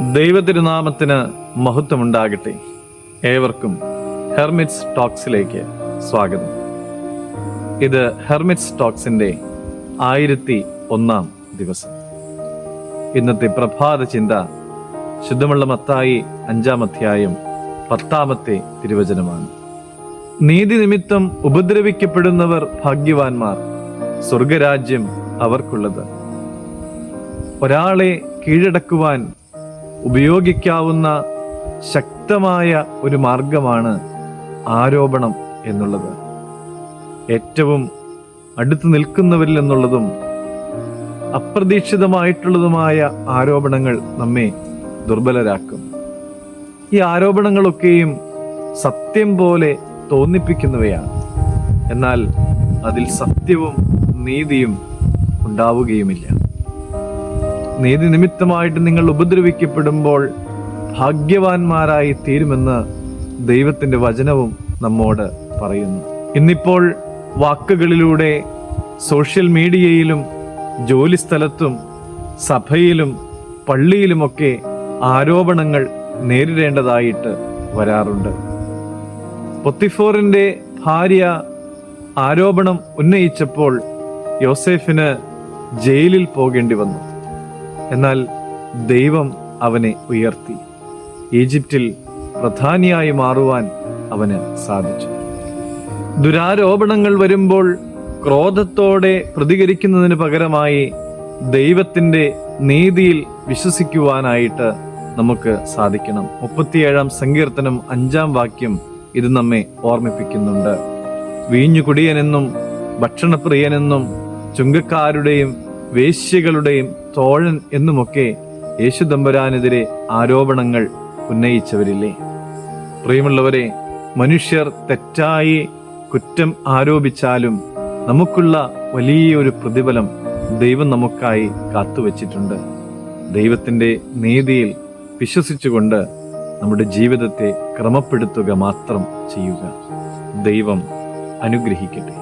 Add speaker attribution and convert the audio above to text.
Speaker 1: ദൈവതിരുനാമത്തിന് മഹത്വമുണ്ടാകട്ടെ. ഏവർക്കും ഹെർമിറ്റ്സ് ടോക്സിലേക്ക് സ്വാഗതം. ഇത് ഹെർമിറ്റ്സ് ടോക്സിന്റെ ആയിരത്തി ഒന്നാം ദിവസം. ഇന്നത്തെ പ്രഭാത ചിന്ത ശുദ്ധമുള്ള മത്തായി അഞ്ചാം അധ്യായം പത്താമത്തെ തിരുവചനമാണ്. നീതി നിമിത്തം ഉപദ്രവിക്കപ്പെടുന്നവർ ഭാഗ്യവാന്മാർ സ്വർഗരാജ്യം അവർക്കുള്ളത്. ഒരാളെ കീഴടക്കുവാൻ ഉപയോഗിക്കാവുന്ന ശക്തമായ ഒരു മാർഗമാണ് ആരോപണം എന്നുള്ളത്. ഏറ്റവും അടുത്ത് നിൽക്കുന്നവരിൽ എന്നുള്ളതും അപ്രതീക്ഷിതമായിട്ടുള്ളതുമായ ആരോപണങ്ങൾ നമ്മെ ദുർബലരാക്കും. ഈ ആരോപണങ്ങളൊക്കെയും സത്യം പോലെ തോന്നിപ്പിക്കുന്നവയാണ്. എന്നാൽ അതിൽ സത്യവും നീതിയും ഉണ്ടാവുകയുമില്ല. നീതി നിമിത്തമായിട്ട് നിങ്ങൾ ഉപദ്രവിക്കപ്പെടുമ്പോൾ ഭാഗ്യവാന്മാരായി തീരുമെന്ന് ദൈവത്തിന്റെ വചനവും നമ്മോട് പറയുന്നു. ഇന്നിപ്പോൾ വാക്കുകളിലൂടെ സോഷ്യൽ മീഡിയയിലും ജോലി സ്ഥലത്തും സഭയിലും പള്ളിയിലുമൊക്കെ ആരോപണങ്ങൾ നേരിടേണ്ടതായിട്ട് വരാറുണ്ട്. പൊത്തിഫോറിന്റെ ഭാര്യ ആരോപണം ഉന്നയിച്ചപ്പോൾ യോസേഫിന് ജയിലിൽ പോകേണ്ടി വന്നു. എന്നാൽ ദൈവം അവനെ ഉയർത്തി. ഈജിപ്തിൽ പ്രധാനിയായി മാറുവാൻ അവന് സാധിച്ചു. ദുരാരോപണങ്ങൾ വരുമ്പോൾ ക്രോധത്തോടെ പ്രതികരിക്കുന്നതിന് പകരമായി ദൈവത്തിന്റെ നീതിയിൽ വിശ്വസിക്കുവാനായിട്ട് നമുക്ക് സാധിക്കണം. മുപ്പത്തിയേഴാം സങ്കീർത്തനം അഞ്ചാം വാക്യം ഇത് നമ്മെ ഓർമ്മിപ്പിക്കുന്നുണ്ട്. വീഞ്ഞു കുടിയനെന്നും ഭക്ഷണപ്രിയനെന്നും ചുങ്കക്കാരുടെയും വേശ്യകളുടെയും തോഴൻ എന്നുമൊക്കെ യേശുദമ്പരാനെതിരെ ആരോപണങ്ങൾ ഉന്നയിച്ചവരില്ലേ? പ്രിയമുള്ളവരെ മനുഷ്യർ തെറ്റായി കുറ്റം ആരോപിച്ചാലും നമുക്കുള്ള വലിയൊരു പ്രതിഫലം ദൈവം നമുക്കായി കാത്തുവച്ചിട്ടുണ്ട്. ദൈവത്തിന്റെ നീതിയിൽ വിശ്വസിച്ചുകൊണ്ട് നമ്മുടെ ജീവിതത്തെ ക്രമപ്പെടുത്തുക മാത്രം ചെയ്യുക. ദൈവം അനുഗ്രഹിക്കട്ടെ.